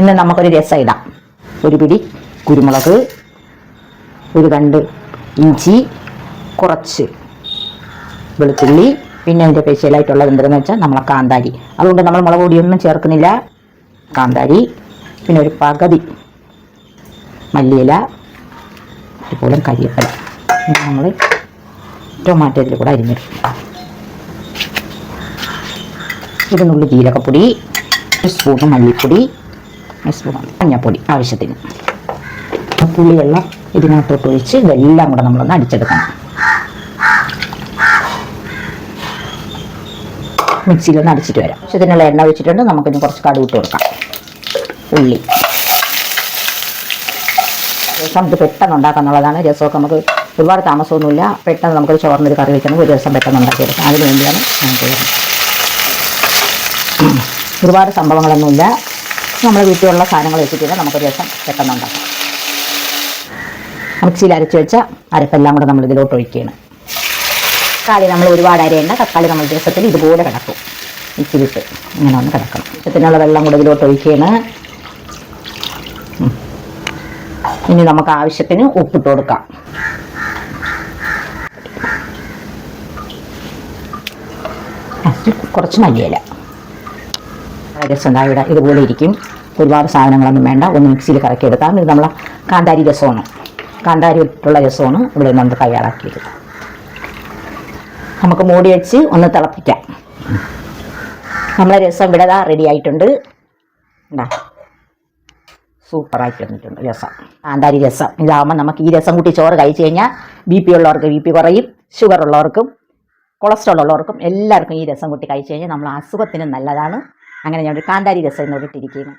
ഇന്ന് നമുക്കൊരു രസം ഇടാം. ഒരു പിടി കുരുമുളക് ഒരു രണ്ട് ഇഞ്ചി കുറച്ച് വെളുത്തുള്ളി പിന്നെ അതിന്റെ സ്പെഷ്യലായിട്ടുള്ളത് എന്തെന്ന് വെച്ചാൽ നമ്മളെ കാന്താരി. അതുകൊണ്ട് നമ്മൾ മുളക് പൊടിയൊന്നും ചേർക്കുന്നില്ല. കാന്താരി പിന്നെ ഒരു പകുതി മല്ലിയില അതുപോലെ കരിയപ്പല. നമ്മൾ ടൊമാറ്റോ ഇതിൽ കൂടെ അരിഞ്ഞിടും. ഇതിനുള്ളിൽ ജീരകപ്പൊടി സ്പൂൺ മല്ലിപ്പൊടി സ്പൂൺ മഞ്ഞപ്പൊടി ആവശ്യത്തിന്. പുളിവെള്ളം ഇതിനകത്തോട്ട് ഒഴിച്ച് ഇതെല്ലാം കൂടെ നമ്മളൊന്ന് അടിച്ചെടുക്കണം. മിക്സിയിലൊന്ന് അടിച്ചിട്ട് വരാം. ആവശ്യത്തിനുള്ള എണ്ണ ഒഴിച്ചിട്ടുണ്ട്. നമുക്കിനി കുറച്ച് കടുക് ഇട്ട് കൊടുക്കാം. ഉള്ളി. രസം ഇത് പെട്ടെന്ന് ഉണ്ടാക്കാന്നുള്ളതാണ്. രസമൊക്കെ നമുക്ക് ഒരുപാട് താമസമൊന്നുമില്ല. പെട്ടെന്ന് നമുക്ക് ചോറിനൊരു കറി വെക്കണം. ഒരു ദിവസം പെട്ടെന്ന് ഉണ്ടാക്കിയെടുക്കാം. അതിന് വേണ്ടിയാണ് ഞാൻ ചെയ്യുന്നത് ഒരുപാട് സംഭവങ്ങളൊന്നുമില്ല. നമ്മൾ വീട്ടിലുള്ള സാധനങ്ങൾ വെച്ചിട്ട് നമുക്ക് രസം പെട്ടെന്ന് ഉണ്ടാക്കാം. മിക്സിയിൽ അരച്ച് വെച്ച അരപ്പെല്ലാം കൂടെ നമ്മൾ ഇതിലോട്ട് ഒഴിക്കുകയാണ്. തക്കാളി നമ്മൾ ഒരുപാട് അരയേണ്ട തക്കാളി നമ്മൾ ദിവസത്തിൽ ഇതുപോലെ കിടക്കും. ഇച്ചിരിട്ട് ഇങ്ങനെ ഒന്ന് കിടക്കണം. രസത്തിനുള്ള വെള്ളം കൂടെ ഇതിലോട്ട് ഒഴിക്കുകയാണ്. ഇനി നമുക്ക് ആവശ്യത്തിന് ഉപ്പിട്ട് കൊടുക്കാം. കുറച്ച് മല്ലിയില. രസം ഉണ്ടാ ഇവിടെ ഇതുപോലെ ഇരിക്കും. ഒരുപാട് സാധനങ്ങളൊന്നും വേണ്ട. ഒന്ന് മിക്സിയിൽ കറക്കിയെടുക്കാം ഇത് നമ്മളെ കാന്താരി രസമാണ്. കാന്താരി ഇട്ടുള്ള രസമാണ് ഇവിടെ നമ്മൾ തയ്യാറാക്കിയത് നമുക്ക് മൂടി വെച്ച് ഒന്ന് തിളപ്പിക്കാം. നമ്മളെ രസം ഇവിടെ റെഡി ആയിട്ടുണ്ട്. ഉണ്ടാ സൂപ്പറായിട്ട് വന്നിട്ടുണ്ട് രസം. കാന്താരി രസം. ഇതാകുമ്പോൾ നമുക്ക് ഈ രസം കൂട്ടി ചോറ് കഴിച്ചു കഴിഞ്ഞാൽ ബി പി ഉള്ളവർക്ക് ബി പി കുറയും. ഷുഗർ ഉള്ളവർക്കും കൊളസ്ട്രോൾ ഉള്ളവർക്കും എല്ലാവർക്കും ഈ രസം കൂട്ടി കഴിച്ചു കഴിഞ്ഞാൽ നമ്മൾ അസുഖത്തിന് നല്ലതാണ്. അങ്ങനെ ഞാൻ ഒരു കാന്താരി രസം എന്നോട് ഇട്ടിരിക്കുന്നു.